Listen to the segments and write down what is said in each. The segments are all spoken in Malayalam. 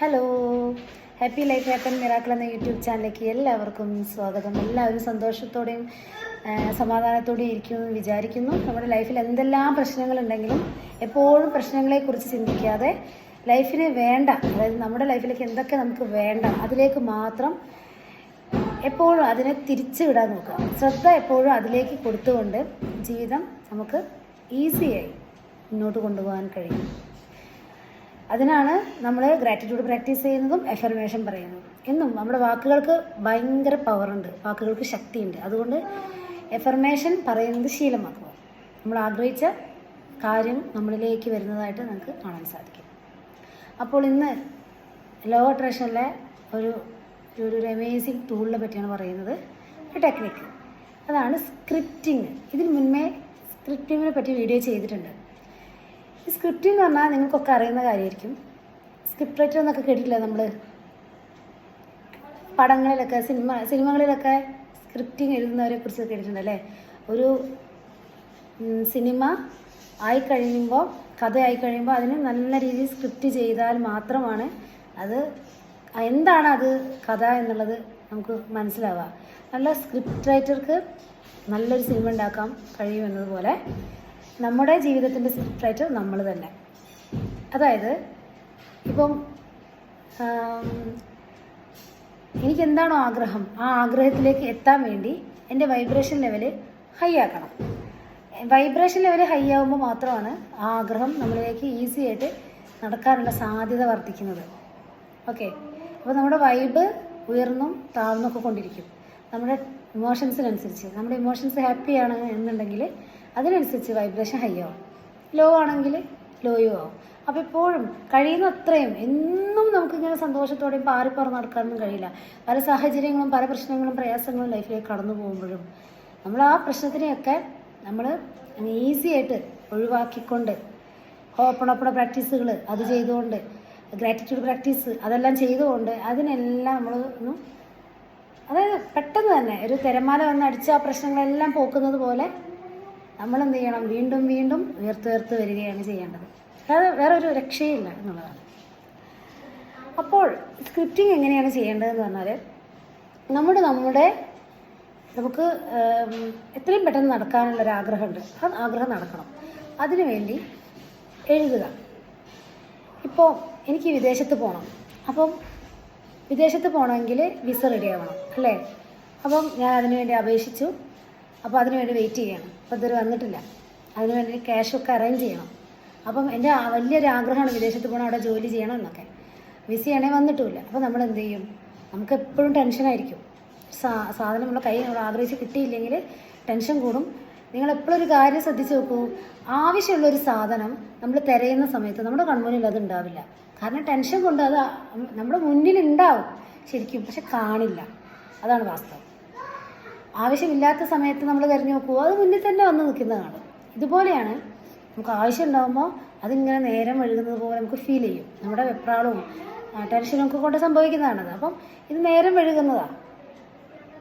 Hello happy life happen miracle എന്ന യൂട്യൂബ് ചാനലിലേക്ക് എല്ലാവർക്കും സ്വാഗതം. എല്ലാവരും സന്തോഷത്തോടെയും സമാധാനത്തോടെയും ഇരിക്കുമെന്ന് വിചാരിക്കുന്നു. നമ്മുടെ ലൈഫിൽ എന്തെല്ലാം പ്രശ്നങ്ങളുണ്ടെങ്കിലും എപ്പോഴും പ്രശ്നങ്ങളെക്കുറിച്ച് ചിന്തിക്കാതെ ലൈഫിന് വേണ്ട അതായത് നമ്മുടെ ലൈഫിലേക്ക് എന്തൊക്കെ നമുക്ക് വേണ്ട അതിലേക്ക് മാത്രം എപ്പോഴും അതിനെ തിരിച്ചു വിടാൻ നോക്കുക. ശ്രദ്ധ എപ്പോഴും അതിലേക്ക് കൊടുത്തുകൊണ്ട് ജീവിതം നമുക്ക് ഈസിയായി മുന്നോട്ട് കൊണ്ടുപോകാൻ കഴിയും. അതിനാണ് നമ്മൾ ഗ്രാറ്റിറ്റ്യൂഡ് പ്രാക്ടീസ് ചെയ്യുന്നതും എഫർമേഷൻ പറയുന്നതും. എന്നും നമ്മുടെ വാക്കുകൾക്ക് ഭയങ്കര പവറുണ്ട് വാക്കുകൾക്ക് ശക്തിയുണ്ട്. അതുകൊണ്ട് എഫർമേഷൻ പറയുന്നത് ശീലമാക്കുക. നമ്മൾ ആഗ്രഹിച്ച കാര്യം നമ്മളിലേക്ക് വരുന്നതായിട്ട് നമുക്ക് കാണാൻ സാധിക്കും. അപ്പോൾ ഇന്ന് ലോ അട്രാക്ഷനിലെ ഒരു ഒരു അമേസിങ് ടൂളിനെ പറ്റിയാണ് പറയുന്നത്. ഒരു ടെക്നിക്ക് അതാണ് സ്ക്രിപ്റ്റിംഗ് ഇതിന് മുന്നേ സ്ക്രിപ്റ്റിങ്ങിനെ പറ്റി വീഡിയോ ചെയ്തിട്ടുണ്ട്. ഈ സ്ക്രിപ്റ്റ് എന്ന് പറഞ്ഞാൽ നിങ്ങൾക്കൊക്കെ അറിയുന്ന കാര്യമായിരിക്കും സ്ക്രിപ്റ്റ് റൈറ്റർ എന്നൊക്കെ കേട്ടിട്ടില്ല നമ്മൾ പടങ്ങളിലൊക്കെ സിനിമ സിനിമകളിലൊക്കെ സ്ക്രിപ്റ്റിംഗ് എഴുതുന്നവരെ കുറിച്ച് കേട്ടിട്ടുണ്ട് അല്ലേ? ഒരു സിനിമ ആയി കഴിയുമ്പോൾ കഥ ആയി കഴിയുമ്പോൾ അതിന് നല്ല രീതിയിൽ സ്ക്രിപ്റ്റ് ചെയ്താൽ മാത്രമാണ് അത് എന്താണ് അത് കഥ എന്നുള്ളത് നമുക്ക് മനസ്സിലാവുക. നല്ല സ്ക്രിപ്റ്റ് റൈറ്റർക്ക് നല്ലൊരു സിനിമ ഉണ്ടാക്കാൻ കഴിയുമെന്നതുപോലെ നമ്മുടെ ജീവിതത്തിന്റെ സ്ക്രിപ്റ്റ് നമ്മൾ തന്നെ. അതായത് ഇപ്പം എനിക്കെന്താണോ ആഗ്രഹം ആ ആഗ്രഹത്തിലേക്ക് എത്താൻ വേണ്ടി എന്റെ വൈബ്രേഷൻ ലെവൽ ഹൈ ആക്കണം. വൈബ്രേഷൻ ലെവൽ ഹൈ ആകുമ്പോൾ മാത്രമാണ് ആ ആഗ്രഹം നമ്മളിലേക്ക് ഈസി ആയിട്ട് നടക്കാനുള്ള സാധ്യത വർദ്ധിക്കുന്നത്. ഓക്കെ? അപ്പോൾ നമ്മുടെ വൈബ് ഉയർന്നും താഴ്ന്നൊക്കെ കൊണ്ടിരിക്കും. നമ്മുടെ ഇമോഷൻസിനനുസരിച്ച് നമ്മുടെ ഇമോഷൻസ് ഹാപ്പിയാണ് എന്നുണ്ടെങ്കിൽ അതിനനുസരിച്ച് വൈബ്രേഷൻ ഹൈ ആവും. ലോ ആണെങ്കിൽ ലോയും ആവും. അപ്പോൾ എപ്പോഴും കഴിയുന്ന അത്രയും എന്നും നമുക്കിങ്ങനെ സന്തോഷത്തോടെയും പാറിപ്പറന്ന് നടക്കാനൊന്നും കഴിയില്ല. പല സാഹചര്യങ്ങളും പല പ്രശ്നങ്ങളും പ്രയാസങ്ങളും ലൈഫിലേക്ക് കടന്നു പോകുമ്പോഴും നമ്മൾ ആ പ്രശ്നത്തിനെയൊക്കെ നമ്മൾ ഈസി ആയിട്ട് ഒഴിവാക്കിക്കൊണ്ട് ഓപ്പണപ്പണ പ്രാക്ടീസുകൾ അത് ചെയ്തുകൊണ്ട് ഗ്രാറ്റിറ്റ്യൂഡ് പ്രാക്ടീസ് അതെല്ലാം ചെയ്തുകൊണ്ട് അതിനെല്ലാം നമ്മൾ ഒന്ന് അതായത് പെട്ടെന്ന് തന്നെ ഒരു തിരമാല വന്ന് അടിച്ച് ആ പ്രശ്നങ്ങളെല്ലാം പോക്കുന്നത് പോലെ നമ്മൾ എന്ത് ചെയ്യണം? വീണ്ടും വീണ്ടും ഉയർത്തുയർത്ത് വരികയാണ് ചെയ്യേണ്ടത്. അതായത് വേറെ ഒരു രക്ഷയില്ല എന്നുള്ളതാണ്. അപ്പോൾ സ്ക്രിപ്റ്റിംഗ് എങ്ങനെയാണ് ചെയ്യേണ്ടതെന്ന് പറഞ്ഞാൽ നമ്മുടെ നമ്മുടെ നമുക്ക് എത്രയും പെട്ടെന്ന് നടക്കാനുള്ള ഒരു ആഗ്രഹമുണ്ട് ആ ആഗ്രഹം നടക്കണം. അതിനു വേണ്ടി എഴുതുക. ഇപ്പോൾ എനിക്ക് വിദേശത്ത് പോകണം അപ്പം വിദേശത്ത് പോകണമെങ്കിൽ വിസ റെഡി ആവണം അല്ലേ? അപ്പം ഞാൻ അതിനുവേണ്ടി അപേക്ഷിച്ചു. അപ്പോൾ അതിനുവേണ്ടി വെയിറ്റ് ചെയ്യണം. അപ്പോൾ ഇതുവരെ വന്നിട്ടില്ല. അതിനുവേണ്ടി ക്യാഷൊക്കെ അറേഞ്ച് ചെയ്യണം. അപ്പം എന്റെ വലിയൊരു ആഗ്രഹമാണ് വിദേശത്ത് പോകണം അവിടെ ജോലി ചെയ്യണം എന്നൊക്കെ. വിസയാണെങ്കിൽ വന്നിട്ടുമില്ല. അപ്പോൾ നമ്മൾ എന്ത് ചെയ്യും? നമുക്ക് എപ്പോഴും ടെൻഷനായിരിക്കും സാ സാധനം നമ്മളെ കൈ നമ്മൾ ആഗ്രഹിച്ച് കിട്ടിയില്ലെങ്കിൽ ടെൻഷൻ കൂടും. നിങ്ങൾ എപ്പോഴും ഒരു കാര്യം ശ്രദ്ധിച്ച് നോക്കൂ. ആവശ്യമുള്ളൊരു സാധനം നമ്മൾ തിരയുന്ന സമയത്ത് നമ്മുടെ കൺമുന്നിൽ അത് ഉണ്ടാവില്ല. കാരണം ടെൻഷൻ കൊണ്ട് അത് നമ്മുടെ മുന്നിൽ ഉണ്ടാവും ശരിക്കും പക്ഷെ കാണില്ല. അതാണ് വാസ്തവം. ആവശ്യമില്ലാത്ത സമയത്ത് നമ്മൾ തിരഞ്ഞു നോക്കുക അത് മുന്നിൽ തന്നെ വന്ന് നിൽക്കുന്നതാണ്. ഇതുപോലെയാണ് നമുക്ക് ആവശ്യം ഉണ്ടാകുമ്പോൾ അതിങ്ങനെ നേരം ഒഴുകുന്നത് പോലെ നമുക്ക് ഫീൽ ചെയ്യും. നമ്മുടെ വെപ്രാളവും ടെൻഷനും ഒക്കെ കൊണ്ട് സംഭവിക്കുന്നതാണത് അപ്പം ഇത് നേരം ഒഴുകുന്നതാണ്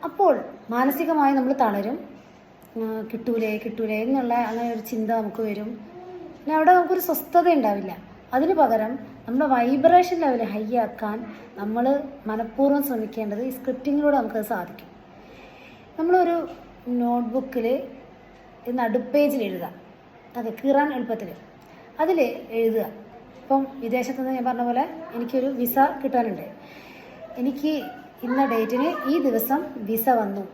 അപ്പോൾ മാനസികമായി നമ്മൾ തളരും. കിട്ടൂലേ കിട്ടൂലേ എന്നുള്ള അങ്ങനെ ഒരു ചിന്ത നമുക്ക് വരും. പിന്നെ അവിടെ നമുക്കൊരു സ്വസ്ഥത ഉണ്ടാവില്ല. അതിന് പകരം നമ്മുടെ വൈബ്രേഷൻ ലെവൽ ഹൈ ആക്കാൻ നമ്മൾ മനഃപൂർവം ശ്രമിക്കേണ്ടത് ഈ സ്ക്രിപ്റ്റിങ്ങിലൂടെ നമുക്കത് സാധിക്കും. നമ്മളൊരു നോട്ട്ബുക്കിൽ നടുപ്പേജിൽ എഴുതാം അതെ കീറാൻ എളുപ്പത്തിൽ അതിൽ എഴുതുക. ഇപ്പം വിദേശത്ത് നിന്ന് ഞാൻ പറഞ്ഞ പോലെ എനിക്കൊരു വിസ കിട്ടാനുണ്ട്. എനിക്ക് ഇന്ന ഡേറ്റിന് ഈ ദിവസം വിസ വന്നു.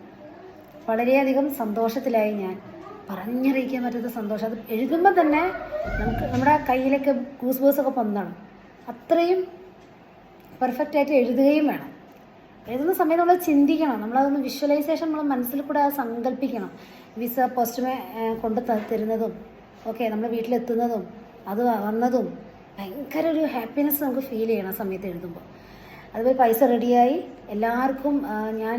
വളരെയധികം സന്തോഷത്തിലായി ഞാൻ. പറഞ്ഞറിയിക്കാൻ പറ്റാത്ത സന്തോഷം. അത് എഴുതുമ്പോൾ തന്നെ നമുക്ക് നമ്മുടെ കയ്യിലൊക്കെ ഗൂസ് ഒക്കെ പൊന്താണ്. അത്രയും പെർഫെക്റ്റ് ആയിട്ട് എഴുതുകയും വേണം. എഴുതുന്ന സമയത്ത് നമ്മൾ ചിന്തിക്കണം. നമ്മളതൊന്ന് വിഷ്വലൈസേഷൻ നമ്മൾ മനസ്സിൽ കൂടെ അത് സങ്കല്പിക്കണം വിസ പോസ്റ്റുമേ കൊണ്ട് തരുന്നതും ഓക്കെ നമ്മൾ വീട്ടിലെത്തുന്നതും അത് വന്നതും ഭയങ്കര ഒരു ഹാപ്പിനെസ് നമുക്ക് ഫീൽ ചെയ്യണം ആ സമയത്ത് എഴുതുമ്പോൾ. അതുപോലെ പൈസ റെഡിയായി എല്ലാവർക്കും ഞാൻ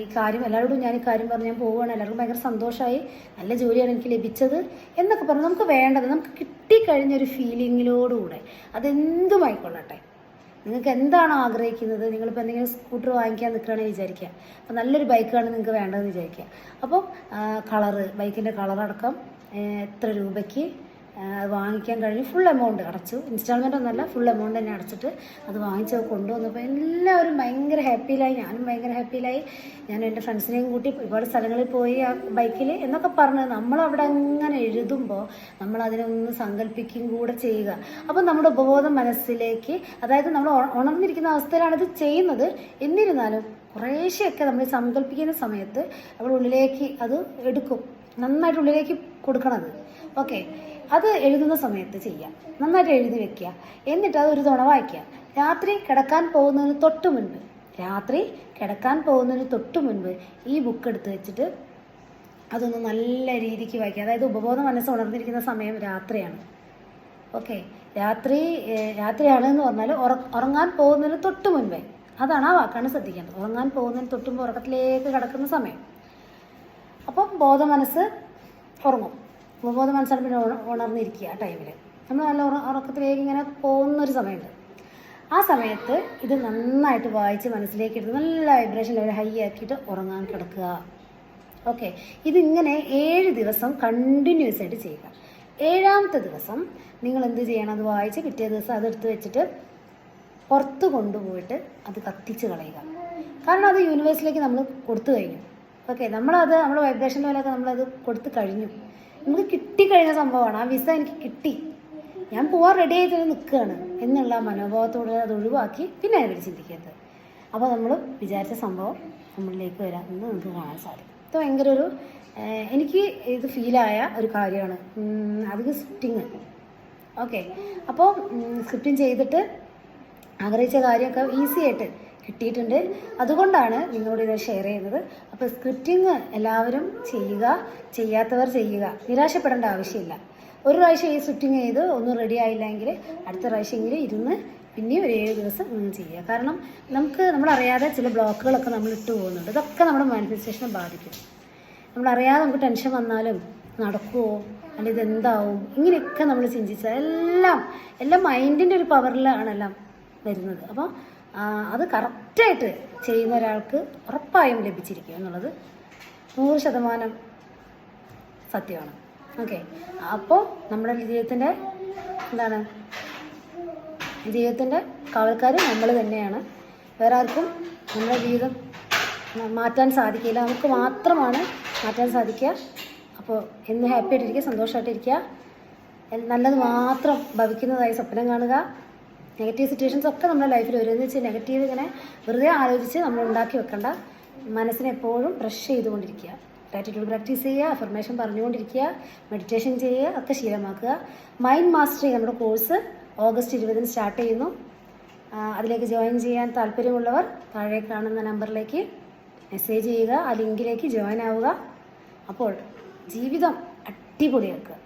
ഈ കാര്യം എല്ലാവരോടും ഞാൻ ഈ കാര്യം പറഞ്ഞ് ഞാൻ പോവുകയാണ്. എല്ലാവർക്കും ഭയങ്കര സന്തോഷമായി. നല്ല ജോലിയാണ് എനിക്ക് ലഭിച്ചത് എന്നൊക്കെ പറഞ്ഞ്. നമുക്ക് വേണ്ടത് നമുക്ക് കിട്ടിക്കഴിഞ്ഞൊരു ഫീലിങ്ങിലോടുകൂടെ അതെന്തുമായിക്കൊള്ളട്ടെ നിങ്ങൾക്ക് എന്താണോ ആഗ്രഹിക്കുന്നത് നിങ്ങളിപ്പോൾ എന്തെങ്കിലും സ്കൂട്ടർ വാങ്ങിക്കാൻ നിൽക്കുകയാണെന്ന് വിചാരിക്കുക. അപ്പോൾ നല്ലൊരു ബൈക്കാണ് നിങ്ങൾക്ക് വേണ്ടതെന്ന് വിചാരിക്കുക. അപ്പോൾ കളറ് ബൈക്കിന്റെ കളറടക്കം എത്ര രൂപയ്ക്ക്? വാങ്ങിക്കാൻ കഴിഞ്ഞു ഫുൾ എമൗണ്ട് അടച്ചു. ഇൻസ്റ്റാൾമെന്റ് ഒന്നല്ല ഫുൾ എമൗണ്ട് തന്നെ അടച്ചിട്ട് അത് വാങ്ങിച്ച് കൊണ്ടുവന്നപ്പോൾ എല്ലാവരും ഭയങ്കര ഹാപ്പിയിലായി ഞാനും ഭയങ്കര ഹാപ്പിയിലായി ഞാൻ എന്റെ ഫ്രണ്ട്സിനെയും കൂട്ടി ഒരുപാട് സ്ഥലങ്ങളിൽ പോയി ആ ബൈക്കിൽ എന്നൊക്കെ പറഞ്ഞ് നമ്മളവിടെ അങ്ങനെ എഴുതുമ്പോൾ നമ്മൾ അതിനൊന്ന് സങ്കല്പിക്കുകയും കൂടെ ചെയ്യുക. അപ്പോൾ നമ്മുടെ ഉപബോധ മനസ്സിലേക്ക് അതായത് നമ്മൾ ഉണ- ഉണർന്നിരിക്കുന്ന അവസ്ഥയിലാണ് ഇത് ചെയ്യുന്നത്. എന്നിരുന്നാലും കുറേശ്ശെയൊക്കെ നമ്മൾ സങ്കല്പിക്കുന്ന സമയത്ത് നമ്മൾ ഉള്ളിലേക്ക് അത് എടുക്കും. നന്നായിട്ട് ഉള്ളിലേക്ക് കൊടുക്കണത്. ഓക്കെ അത് എഴുതുന്ന സമയത്ത് ചെയ്യാം. നന്നായിട്ട് എഴുതി വെക്കുക. എന്നിട്ട് അത് ഒരു തവണ വായിക്കുക. രാത്രി കിടക്കാൻ പോകുന്നതിന് തൊട്ട് മുൻപ് രാത്രി കിടക്കാൻ പോകുന്നതിന് തൊട്ട് മുൻപ് ഈ ബുക്ക് എടുത്ത് വെച്ചിട്ട് അതൊന്ന് നല്ല രീതിക്ക് വായിക്കുക. അതായത് ഉപബോധ മനസ്സ് ഉണർന്നിരിക്കുന്ന സമയം രാത്രിയാണ്. ഓക്കെ രാത്രി രാത്രിയാണ് എന്ന് പറഞ്ഞാൽ ഉറ- ഉറങ്ങാൻ പോകുന്നതിന് തൊട്ട് മുൻപേ. അതാണ് ആ വാക്കാണ് ശ്രദ്ധിക്കേണ്ടത്. ഉറങ്ങാൻ പോകുന്നതിന് തൊട്ട് മുമ്പ് ഉറക്കത്തിലേക്ക് കിടക്കുന്ന സമയം. അപ്പം ബോധ മനസ്സ് ഉറങ്ങും. ഉപബോധ മനസ്സാണ് പിന്നെ ഉണ- ഉണർന്നിരിക്കുക ആ ടൈമിൽ നമ്മൾ നല്ല ഉറ ഉറക്കത്തിലേക്ക് ഇങ്ങനെ പോകുന്നൊരു സമയമുണ്ട്. ആ സമയത്ത് ഇത് നന്നായിട്ട് വായിച്ച് മനസ്സിലേക്ക് എടുത്ത് നല്ല വൈബ്രേഷൻ ലെവൽ ഹൈ ആക്കിയിട്ട് ഉറങ്ങാൻ കിടക്കുക. ഓക്കെ ഇതിങ്ങനെ ഏഴ് ദിവസം കണ്ടിന്യൂസ് ആയിട്ട് ചെയ്യുക. ഏഴാമത്തെ ദിവസം നിങ്ങൾ എന്ത് ചെയ്യണം? അത് വായിച്ച് പിറ്റേ ദിവസം അതെടുത്ത് വെച്ചിട്ട് പുറത്ത് കൊണ്ടുപോയിട്ട് അത് കത്തിച്ച് കളയുക. കാരണം അത് യൂണിവേഴ്സിലേക്ക് നമ്മൾ കൊടുത്തു കഴിഞ്ഞു. ഓക്കെ നമ്മളത് നമ്മൾ വൈബ്രേഷൻ ലെവലൊക്കെ നമ്മളത് കൊടുത്തു കഴിഞ്ഞു. നമുക്ക് കിട്ടിക്കഴിഞ്ഞ സംഭവമാണ്. ആ വിസ എനിക്ക് കിട്ടി. ഞാൻ പോവാൻ റെഡി ആയിട്ട് നിൽക്കുകയാണ് എന്നുള്ള മനോഭാവത്തോടെ അത് ഒഴിവാക്കി പിന്നെ അതിനെപ്പറ്റി ചിന്തിക്കരുത്. അപ്പോൾ നമ്മൾ വിചാരിച്ച സംഭവം നമ്മളിലേക്ക് വരാമെന്ന് നമുക്ക് കാണാൻ സാധിക്കും. ഇത് ഭയങ്കര ഒരു എനിക്ക് ഇത് ഫീലായ ഒരു കാര്യമാണ്. അത് സ്ക്രിപ്റ്റിങ് ഓക്കെ അപ്പോൾ സ്ക്രിപ്റ്റിങ് ചെയ്തിട്ട് ആഗ്രഹിച്ച കാര്യമൊക്കെ ഈസി ആയിട്ട് കിട്ടിയിട്ടുണ്ട്. അതുകൊണ്ടാണ് നിങ്ങളോട് ഇത് ഷെയർ ചെയ്യുന്നത്. അപ്പോൾ സ്ക്രിപ്റ്റിംഗ് എല്ലാവരും ചെയ്യുക ചെയ്യാത്തവർ ചെയ്യുക. നിരാശപ്പെടേണ്ട ആവശ്യമില്ല. ഒരു പ്രാവശ്യം ഈ സ്ക്രിപ്റ്റിംഗ് ചെയ്ത് ഒന്നും റെഡി ആയില്ലെങ്കിൽ അടുത്ത പ്രാവശ്യമെങ്കിലും ഇരുന്ന് പിന്നെയും ഒരു ഏഴ് ദിവസം നിങ്ങൾ ചെയ്യുക. കാരണം നമുക്ക് നമ്മളറിയാതെ ചില ബ്ലോക്കുകളൊക്കെ നമ്മൾ ഇട്ട് പോകുന്നുണ്ട്. ഇതൊക്കെ നമ്മുടെ മാനിഫെസ്റ്റേഷനെ ബാധിക്കും. നമ്മളറിയാതെ നമുക്ക് ടെൻഷൻ വന്നാലും നടക്കുമോ അല്ലെങ്കിൽ ഇതെന്താവും? ഇങ്ങനെയൊക്കെ നമ്മൾ ചിന്തിച്ചാൽ എല്ലാം എല്ലാം മൈൻഡിന്റെ ഒരു പവറിലാണ് എല്ലാം വരുന്നത്. അപ്പോൾ അത് കറക്റ്റായിട്ട് ചെയ്യുന്ന ഒരാൾക്ക് ഉറപ്പായും ലഭിച്ചിരിക്കും എന്നുള്ളത് നൂറ് ശതമാനം സത്യമാണ്. ഓക്കെ അപ്പോൾ നമ്മുടെ ജീവിതത്തിന്റെ എന്താണ്? ജീവിതത്തിന്റെ കാവൽക്കാർ നമ്മൾ തന്നെയാണ്. വേറെ ആർക്കും നമ്മുടെ ജീവിതം മാറ്റാൻ സാധിക്കില്ല. നമുക്ക് മാത്രമാണ് മാറ്റാൻ സാധിക്കുക. അപ്പോൾ എന്ന് ഹാപ്പി ആയിട്ടിരിക്കുക സന്തോഷമായിട്ടിരിക്കുക നല്ലത് മാത്രം ഭവിക്കുന്നതായി സ്വപ്നം കാണുക. നെഗറ്റീവ് സിറ്റുവേഷൻസ് ഒക്കെ നമ്മുടെ ലൈഫിൽ വരും. എന്ന് വെച്ചാൽ നെഗറ്റീവ് ഇങ്ങനെ വെറുതെ ആലോചിച്ച് നമ്മൾ ഉണ്ടാക്കി വെക്കണ്ട. മനസ്സിനെ എപ്പോഴും ബ്രഷ് ചെയ്തുകൊണ്ടിരിക്കുക. ഗ്രാറ്റിറ്റ്യൂഡ് പ്രാക്ടീസ് ചെയ്യുക അഫർമേഷൻ പറഞ്ഞുകൊണ്ടിരിക്കുക മെഡിറ്റേഷൻ ചെയ്യുക ഒക്കെ ശീലമാക്കുക. മൈൻഡ് മാസ്റ്ററി നമ്മുടെ കോഴ്സ് ഓഗസ്റ്റ് ഇരുപതിന് സ്റ്റാർട്ട് ചെയ്യുന്നു. അതിലേക്ക് ജോയിൻ ചെയ്യാൻ താല്പര്യമുള്ളവർ താഴെ കാണുന്ന നമ്പറിലേക്ക് മെസ്സേജ് ചെയ്യുക ആ ലിങ്കിലേക്ക് ജോയിൻ ആവുക. അപ്പോൾ ജീവിതം അടിപൊളിയാക്കുക.